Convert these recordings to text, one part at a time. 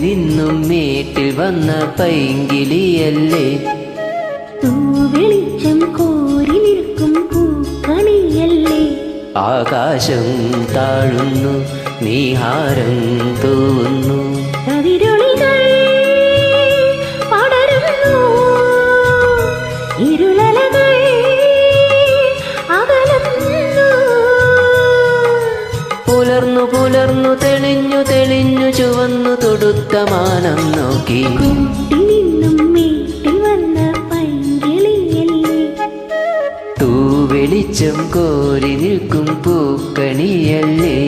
നിന്നും മേട്ടിൽ വന്ന പൈങ്കിലിയല്ലേ തൂവെളിച്ചം കോരി നിൽക്കും പൂക്കളിയല്ലേ? ആകാശം താഴുന്നു നീഹാരം തോന്നുന്നു പുലർന്നു തെളിഞ്ഞു തെളിഞ്ഞു ചുവന്നു തൊടുത്ത മാനം നോക്കി. തൂവെളിച്ചം കോരി നിൽക്കും പൂക്കണിയല്ലേ.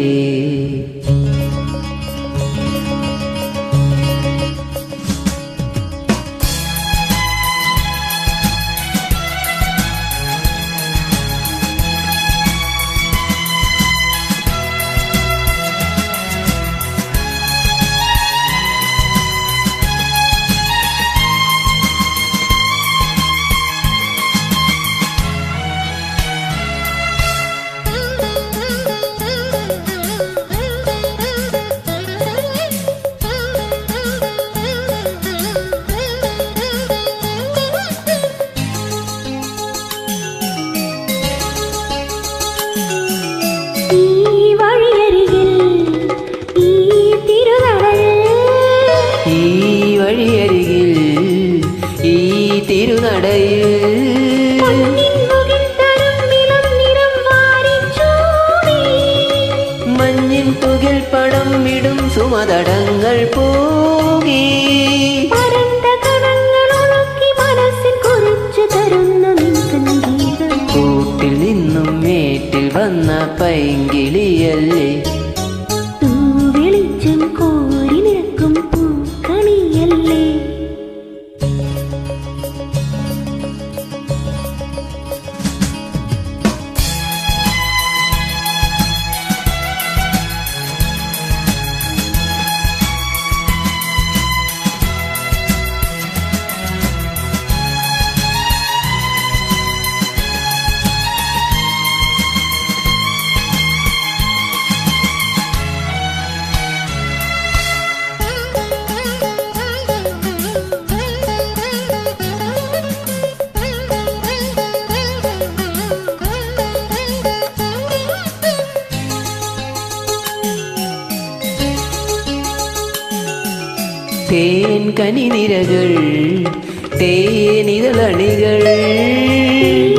കൂട്ടിൽ നിന്നും മേറ്റിൽ വന്ന പൈങ്കിളിയല്ലേ? தேன் கனி நிறகள் தேனிதழ் அணிகள்.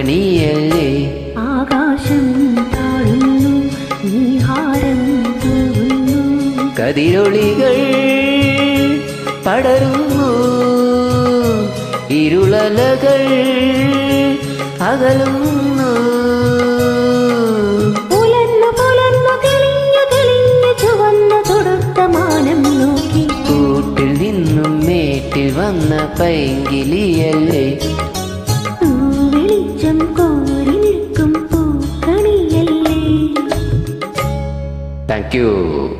പൂക്കണിയല്ലേ ആകാശം താഴുന്നു നീഹാരം തൂവുന്നു. കതിരൊളികൾ പടരുന്നു ഇരുളലകൾ അകലുന്നു. വന്ന പുലർന്നു നിൽക്കും പൂക്കണിയല്ലേ താങ്ക് യു